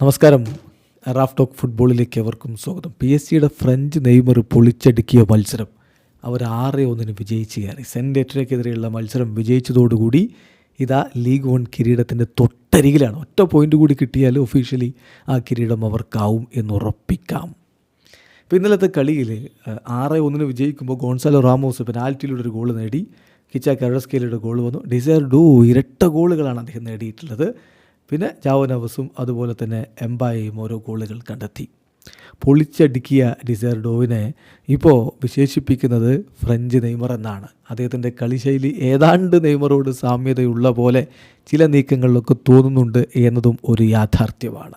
നമസ്കാരം. Raf talk ഫുട്ബോളിലേക്ക് എവർക്കും സ്വാഗതം. പി എസ് സിയുടെ ഫ്രഞ്ച് നെയ്മർ പൊളിച്ചടുക്കിയ മത്സരം. അവർ ആറ് ഒന്നിന് വിജയിച്ച് കയറി. സെന്റ് എറ്റരയ്ക്കെതിരെയുള്ള മത്സരം വിജയിച്ചതോടുകൂടി ഇതാ ലീഗ് വൺ കിരീടത്തിന്റെ തൊട്ടരികിലാണ്. ഒറ്റ പോയിന്റ് കൂടി കിട്ടിയാൽ ഒഫീഷ്യലി ആ കിരീടം അവർക്കാവും എന്ന് ഉറപ്പിക്കാം. ഇപ്പോൾ ഇന്നലത്തെ കളിയിൽ ആറ് ഒന്നിന് വിജയിക്കുമ്പോൾ ഗോൺസാലോ റാമോസ് പെനാൽറ്റിയിലൂടെ ഒരു ഗോൾ നേടി. കിച്ച കരസ്കേലയുടെ ഗോൾ വന്നു. ഡിസയർ ഡു ഇരട്ട ഗോളുകളാണ് അദ്ദേഹം നേടിയിട്ടുള്ളത്. പിന്നെ ജാവനവസും അതുപോലെ തന്നെ എംബായയും ഓരോ ഗോളുകൾ കണ്ടെത്തി. പൊളിച്ചടുക്കിയ ഡിസേർഡോവിനെ ഇപ്പോൾ വിശേഷിപ്പിക്കുന്നത് ഫ്രഞ്ച് നെയ്മർ എന്നാണ്. അദ്ദേഹത്തിന്റെ കളിശൈലി ഏതാണ്ട് നെയ്മറോട് സാമ്യതയുള്ള പോലെ ചില നീക്കങ്ങളിലൊക്കെ തോന്നുന്നുണ്ട് എന്നതും ഒരു യാഥാർത്ഥ്യമാണ്.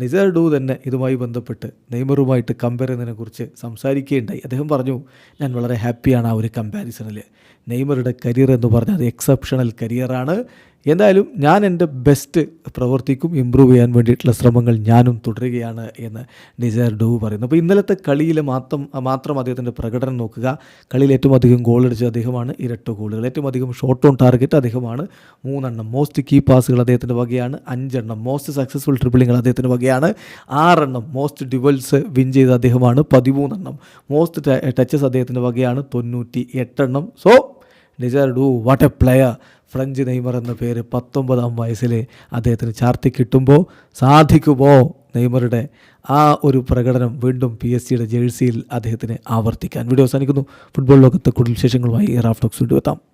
നിസർ തന്നെ ഇതുമായി ബന്ധപ്പെട്ട് നെയ്മറുമായിട്ട് കമ്പയർ ചെയ്യുന്നതിനെക്കുറിച്ച് സംസാരിക്കുകയുണ്ടായി അദ്ദേഹം പറഞ്ഞു ഞാൻ വളരെ ഹാപ്പിയാണ് ആ ഒരു കമ്പാരിസണിൽ നെയ്മറുടെ കരിയർ എന്ന് പറഞ്ഞാൽ അത് എക്സെപ്ഷണൽ കരിയറാണ് എന്തായാലും ഞാൻ എന്റെ ബെസ്റ്റ് പ്രവർത്തിക്കും ഇമ്പ്രൂവ് ചെയ്യാൻ വേണ്ടിയിട്ടുള്ള ശ്രമങ്ങൾ ഞാനും തുടരുകയാണ് എന്ന് ഡിസയർ ഡോവ് പറയുന്നു. അപ്പോൾ ഇന്നലത്തെ കളിയിൽ മാത്രം മാത്രം അദ്ദേഹത്തിന്റെ പ്രകടനം നോക്കുക. കളിയിൽ ഏറ്റവും അധികം ഗോൾ അടിച്ച അദ്ദേഹമാണ്. ഇരട്ട ഗോളുകൾ ഏറ്റവും അധികം ഷോട്ട് ഓൺ ടാർഗറ്റ് അദ്ദേഹമാണ്. മൂന്നെണ്ണം മോസ്റ്റ് കീ പാസുകൾ അദ്ദേഹത്തിന്റെ വകയാണ്. അഞ്ചെണ്ണം മോസ്റ്റ് സക്സസ്ഫുൾ ട്രിപ്പിളിങ്ങൾ അദ്ദേഹത്തിന്റെ വകയാണ്. ആറെണ്ണം മോസ്റ്റ് ഡിവൽസ് വിൻ ചെയ്ത അദ്ദേഹമാണ്. പതിമൂന്നെണ്ണം മോസ്റ്റ് ടച്ചസ് അദ്ദേഹത്തിന്റെ വകയാണ്. തൊണ്ണൂറ്റി എട്ടെണ്ണം so Desire Doue what a player French Neymar എന്ന പേര് പത്തൊമ്പതാം വയസ്സിൽ അദ്ദേഹത്തിന് ചാർത്തി കിട്ടുമ്പോൾ സാധിക്കുമോ നെയ്മറുടെ ആ ഒരു പ്രകടനം വീണ്ടും പി എസ് സിയുടെ ജേഴ്സിയിൽ അദ്ദേഹത്തിന് ആവർത്തിക്കാൻ. വീഡിയോ അവസാനിക്കുന്നു. ഫുട്ബോൾ ലോകത്ത് കൂടുതൽ വിശേഷങ്ങളുമായി റാഫ്റ്റോക്സ് വീണ്ടും എത്താം.